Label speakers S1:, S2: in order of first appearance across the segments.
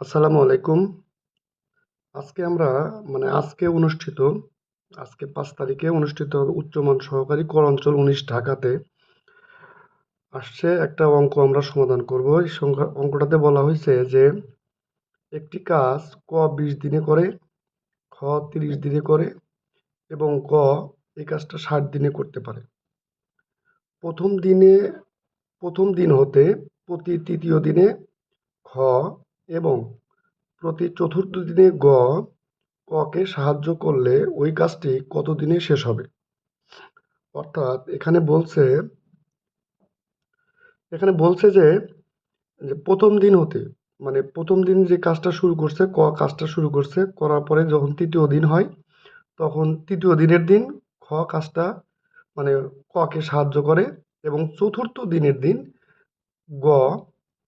S1: আসসালামু আলাইকুম। আজকে আমরা মানে আজকে অনুষ্ঠিত, আজকে পাঁচ তারিখে অনুষ্ঠিত হবে উচ্চমান সহকারী কর অঞ্চল উনিশ ঢাকাতে। আসছে একটা অঙ্ক আমরা সমাধান করব। এই সংখ্যা, অঙ্কটাতে বলা হয়েছে যে একটি কাজ ক বিশ দিনে করে, খ তিরিশ দিনে করে এবং ক এই কাজটা ষাট দিনে করতে পারে। প্রথম দিনে, প্রথম দিন হতে প্রতি তৃতীয় দিনে খ এবং প্রতি চতুর্থ দিনে গ, ককে সাহায্য করলে ওই কাজটি কত দিনে শেষ হবে? অর্থাৎ এখানে বলছে এখানে বলছে যে প্রথম দিন হতে মানে প্রথম দিন যে কাজটা শুরু করছে, ক কাজটা শুরু করছে, করার পরে যখন তৃতীয় দিন হয়, তখন তৃতীয় দিনের দিন খ কাজটা মানে ককে সাহায্য করে এবং চতুর্থ দিনের দিন গ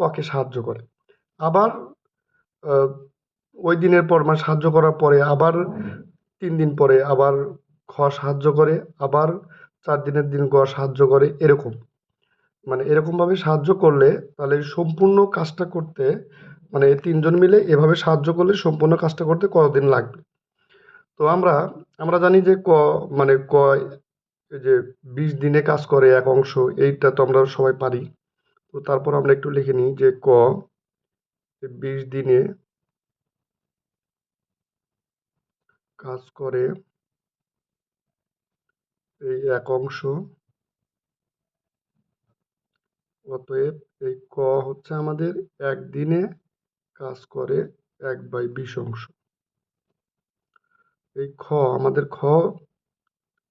S1: ককে সাহায্য করে। আবার ওই দিনের পর মানে সাহায্য করার পরে আবার তিন দিন পরে আবার খ সাহায্য করে, আবার চার দিনের দিন গ সাহায্য করে, এরকম। মানে এরকমভাবে সাহায্য করলে তাহলে সম্পূর্ণ কাজটা করতে মানে তিনজন মিলে এভাবে সাহায্য করলে সম্পূর্ণ কাজটা করতে কতদিন লাগবে? তো আমরা আমরা জানি যে ক মানে ক যে বিশ দিনে কাজ করে এক অংশ, এইটা তো আমরা সবাই পারি। তো তারপর আমরা একটু লিখে নিই যে ক বিশ দিনে কাজ করে এই এক অংশ। অতএব এই ক হচ্ছে আমাদের একদিনে কাজ করে এক বাই বিশ অংশ। এই খ, আমাদের খ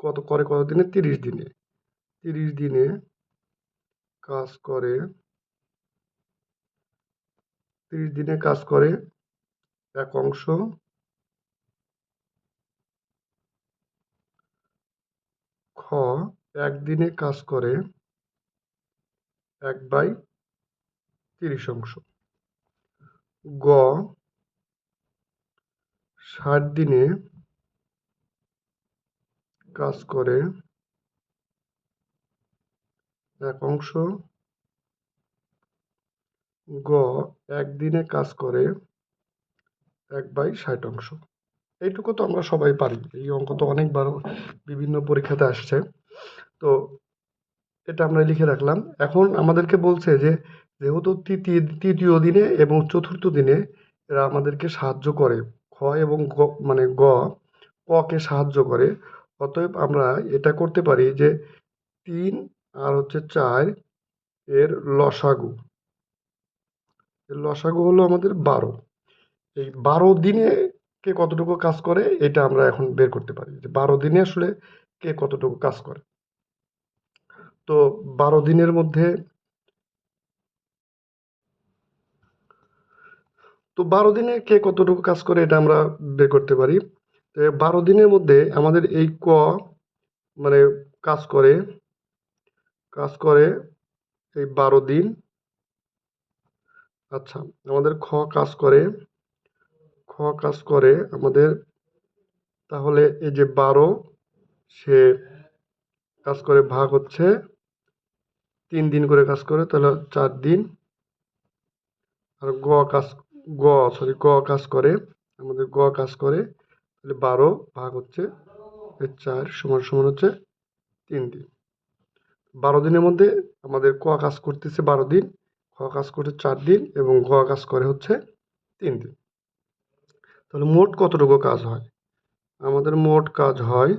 S1: কত করে কত দিনে? তিরিশ দিনে। তিরিশ দিনে কাজ করে তিরিশ দিনে কাজ করে এক অংশ। খ একদিনে কাজ করে এক বাই তিরিশ অংশ। গ, ষাট দিনে কাজ করে এক অংশ। গ, একদিনে কাজ করে এক বাই ষাট অংশ। এইটুকু তো আমরা সবাই পারি। এই অঙ্ক তো অনেকবার বিভিন্ন পরীক্ষাতে আসছে। তো এটা আমরা লিখে রাখলাম। এখন আমাদেরকে বলছে যে, যেহেতু তৃতীয় তৃতীয় দিনে এবং চতুর্থ দিনে এরা আমাদেরকে সাহায্য করে। খ এবং গ মানে গ, ককে সাহায্য করে। অতএব আমরা এটা করতে পারি যে, তিন আর হচ্ছে চার এর লসাগু। লসাগু হলো আমাদের বারো। এই বারো দিনে কে কতটুকু কাজ করে, এটা আমরা এখন বের করতে পারি। যে বারো দিনে আসলে কে কতটুকু কাজ করে। তো বারো দিনের মধ্যে তো বারো দিনে কে কতটুকু কাজ করে, এটা আমরা বের করতে পারি। তো বারো দিনের মধ্যে আমাদের এই ক মানে কাজ করে কাজ করে এই বারো দিন আচ্ছা আমাদের খ কাজ করে। খ কাজ করে আমাদের, তাহলে এই যে বারো, সে কাজ করে ভাগ হচ্ছে। তিন দিন করে কাজ করে, তাহলে চার দিন। আর গ কাজ, গ সরি গ কাজ করে, আমাদের গ কাজ করে, তাহলে বারো ভাগ হচ্ছে চার সমান সমান হচ্ছে তিন দিন। বারো দিনের মধ্যে আমাদের ক কাজ করতেছে বারো দিন। খ কাজ করে চার দিন এবং গ কাজ করে হচ্ছে তিন দিন। তাহলে মোট কতটুকু কাজ হয়? আমাদের মোট কাজ হয়,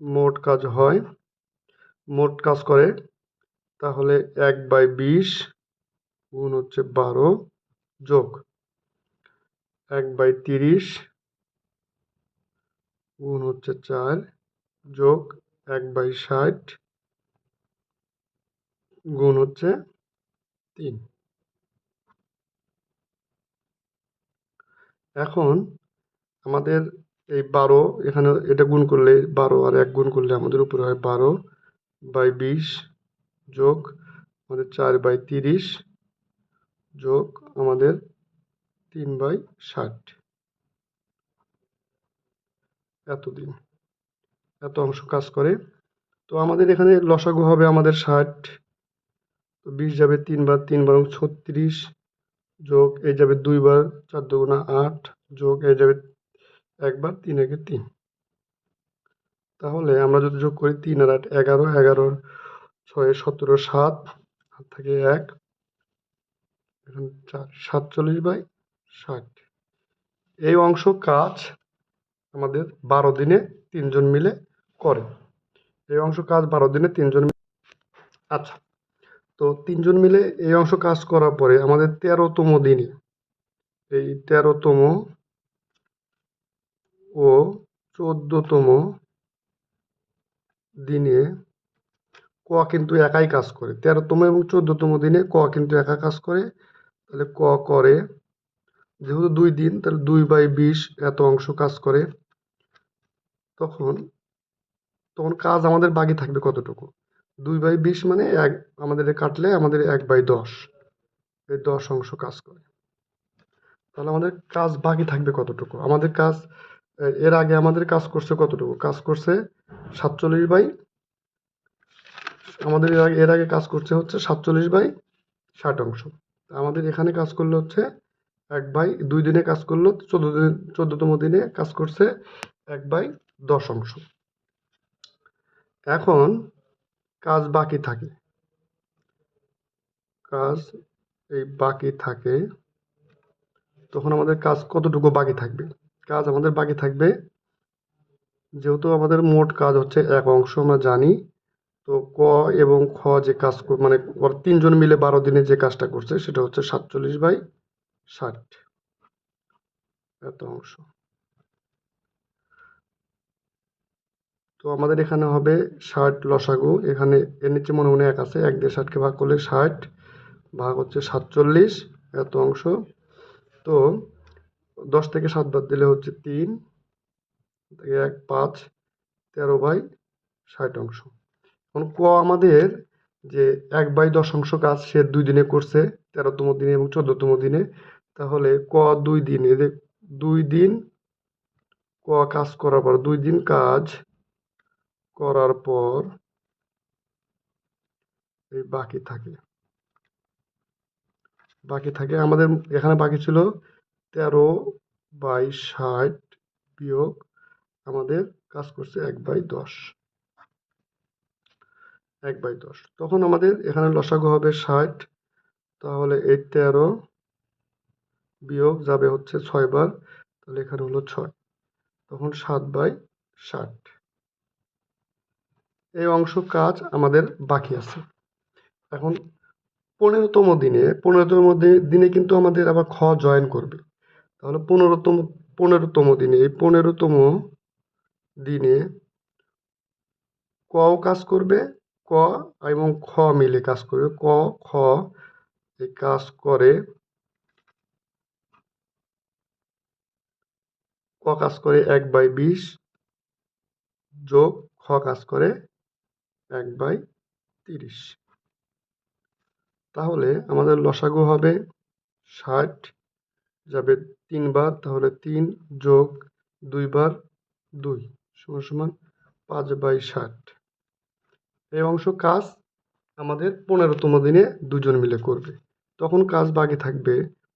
S1: মোট কাজ হয়, মোট কাজ করে তাহলে এক বাই বিশ গুণ হচ্ছে বারো যোগ এক বাই তিরিশ গুণ হচ্ছে চার যোগ এক বাই ষাট গুণ হচ্ছে তিন। এখন আমাদের এই বারো, এখানে এটা গুণ করলে বারো আর এক গুণ করলে আমাদের উপরে হয় বারো বাই বিশ যোগ আমাদের চার বাই তিরিশ যোগ আমাদের তিন বাই ষাট। এতদিন। এত অংশ কাজ করে। তো আমাদের এখানে লসাগু হবে আমাদের ষাট। তো বিশ যাবে তিনবার তিন বারং ছত্রিশ যোগ এই যাবে দুইবার চার দুগুণা আট যোগ এই যাবে একবার তিন একে তিন। তাহলে আমরা যদি যোগ করি তিন আর আট এগারো এগারোর ছয় সতেরো সাত হাত থাকে এক। এখন চার, সাতচল্লিশ বাই ষাট। এই অংশ কাজ আমাদের বারো দিনে তিনজন মিলে করে। এই অংশ কাজ বারো দিনে তিনজন আচ্ছা। তো তিনজন মিলে এই অংশ কাজ করার পরে আমাদের তেরোতম দিনে এই তেরোতম ও চোদ্দতম দিনে ক কিন্তু একাই কাজ করে। তেরোতম এবং চোদ্দতম দিনে ক কিন্তু একা কাজ করে। তাহলে ক করে যেহেতু দুই দিন, তাহলে দুই বাই বিশ এত অংশ কাজ করে। তখন তখন কাজ আমাদের বাকি থাকবে কতটুকু? দুই বাই বিশ মানে এক, আমাদের কাটলে আমাদের এক বাই দশ। এই দশ অংশ কাজ করে। তাহলে আমাদের কাজ বাকি থাকবে কতটুকু? আমাদের কাজ এর আগে আমাদের কাজ করছে কতটুকু? কাজ করছে সাতচল্লিশ বাই, আমাদের এর আগে এর আগে কাজ করছে হচ্ছে সাতচল্লিশ বাই ষাট অংশ। আমাদের এখানে কাজ করলে হচ্ছে এক বাই দুই দিনে কাজ করল, চোদ্দ দিন, চোদ্দতম দিনে কাজ করছে এক বাই দশ অংশ। এখন কাজ বাকি থাকে। কাজ এই বাকি থাকে, তখন আমাদের কাজ কতটুকু বাকি থাকবে? কাজ আমাদের বাকি থাকবে, যেহেতু আমাদের মোট কাজ হচ্ছে এক অংশ, আমরা জানি, তো ক এবং খ যে কাজ মানে তিনজন মিলে বারো দিনে যে কাজটা করছে, সেটা হচ্ছে সাতচল্লিশ বাই ষাট। এত অংশ। তো আমাদের এখানে হবে ষাট লসাগু। এখানে এর নিচে মনে মনে এক আছে, এক দিয়ে ষাটকে ভাগ করলে ষাট, ভাগ হচ্ছে সাতচল্লিশ, এত অংশ। তো দশ থেকে সাত বাদ দিলে হচ্ছে তিন এক, পাঁচ, তেরো বাই ষাট অংশ। এখন ক আমাদের যে এক বাই দশ অংশ কাজ সে দুই দিনে করছে, তেরোতম দিনে এবং চোদ্দতম দিনে, তাহলে ক দুই দিন, এদের দুই দিন ক কাজ করার পর, দুই দিন কাজ করার পর এই বাকি থাকে। বাকি থাকে আমাদের এখানে বাকি ছিল তেরো বাই ষাট বিয়োগ আমাদের কাজ করছে এক বাই দশ। এক বাই দশ। তখন আমাদের এখানে লসাগু হবে ষাট, তাহলে এই তেরো বিয়োগ যাবে হচ্ছে ছয় বার, তাহলে এখানে হলো ছয়। তখন সাত বাই ষাট। এই অংশ কাজ আমাদের বাকি আছে। এখন পনেরোতম দিনে পনেরোতম দিনে কিন্তু আমাদের আবার খ জয়েন করবে। তাহলে পনেরোতম পনেরোতম দিনে, এই পনেরোতম দিনে কও কাজ করবে, ক এবং খ মিলে কাজ করবে। ক, খ এই কাজ করে, ক কাজ করে এক বাই বিশ যোগ খ কাজ করে এক বাই তিরিশ। তাহলে আমাদের লসাগু হবে ষাট যাবে তিনবার তাহলে তিন যোগ দুইবার দুই সমান সমান পাঁচ বাই ষাট। এই অংশ কাজ আমাদের পনেরোতম দিনে দুজন মিলে করবে। তখন কাজ বাকি থাকবে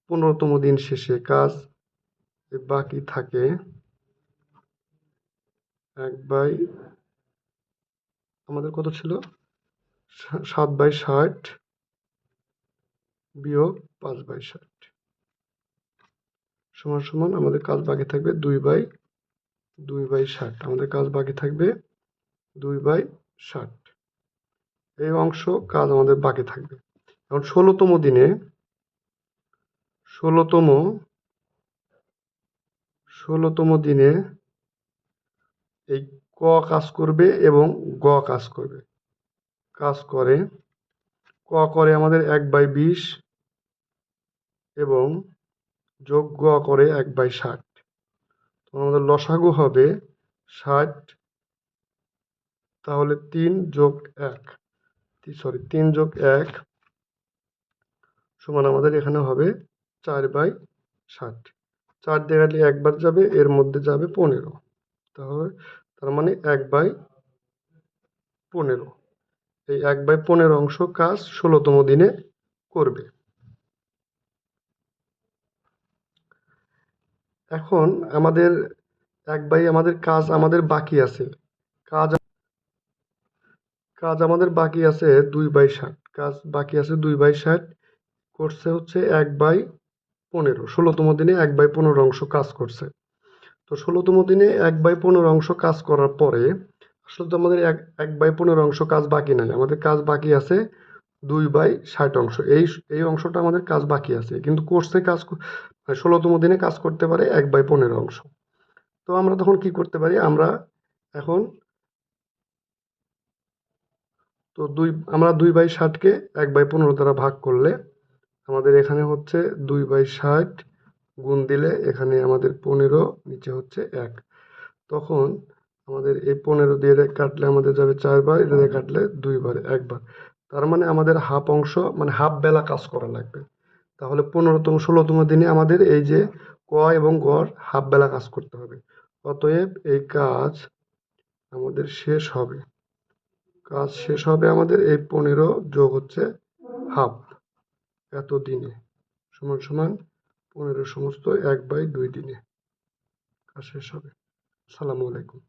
S1: পনেরোতম দিন শেষে। কাজ বাকি থাকে এক বাই আমাদের কত ছিল? সাত বাই ষাট বিয়োগ পাঁচ বাই ষাট। সমান সমান আমাদের কাজ বাকি থাকবে দুই বাই দুই বাই ষাট। আমাদের কাজ বাকি থাকবে দুই বাই ষাট। এই অংশ কাজ আমাদের বাকি থাকবে। এখন ষোলোতম দিনে ষোলোতম ষোলোতম দিনে এই ক কাজ করবে এবং গ কাজ করবে। কাজ করে, ক করে আমাদের এক বাই বিশ এবং যোগ গ করে এক বাই ষাট। তো আমাদের লসাগু হবে ষাট, তাহলে তিন যোগ এক। সরি, তিন যোগ এক সমান আমাদের এখানে হবে চার বাই ষাট। চার দেখালে একবার যাবে, এর মধ্যে যাবে পনেরো। তাহলে তার মানে এক বাই পনেরো। এই এক বাই পনেরো অংশ কাজ ষোলোতম দিনে করবে। এখন আমাদের এক ভাই আমাদের কাজ আমাদের বাকি আছে। কাজ কাজ আমাদের বাকি আছে দুই বাই ষাট। কাজ বাকি আছে দুই বাই ষাট। করছে হচ্ছে এক বাই পনেরো। ষোলোতম দিনে এক বাই পনেরো অংশ কাজ করছে। তো ষোলোতম দিনে এক বাই পনেরো অংশ কাজ করার পরে আসলে তো আমাদের এক এক বাই পনেরো অংশ কাজ বাকি নাই। আমাদের কাজ বাকি আছে দুই বাই ষাট অংশ। এই এই অংশটা আমাদের কাজ বাকি আছে। কিন্তু কোর্সে কাজ মানে ষোলোতম দিনে কাজ করতে পারে এক বাই পনেরো অংশ। তো আমরা তখন কি করতে পারি? আমরা এখন তো দুই, আমরা দুই বাই ষাটকে এক বাই পনেরো দ্বারা ভাগ করলে আমাদের এখানে হচ্ছে দুই বাই ষাট গুণ দিলে এখানে আমাদের পনেরো, নিচে হচ্ছে এক। তখন আমাদের এই পনেরো দিয়ে কাটলে আমাদের যাবে চারবার এটা দিয়ে কাটলে দুইবার একবার। তার মানে আমাদের হাফ অংশ মানে হাফ বেলা কাজ করা লাগবে। তাহলে পনেরোতম ষোলোতম দিনে আমাদের এই যে ক এবং গড়, হাফ বেলা কাজ করতে হবে। অতএব এই কাজ আমাদের শেষ হবে। কাজ শেষ হবে আমাদের এই পনেরো যোগ হচ্ছে হাফ। এত দিনে সমান সমান পনেরো সমস্ত এক বাই দুই দিনে। কাজ শেষ হবে। সালামু আলাইকুম।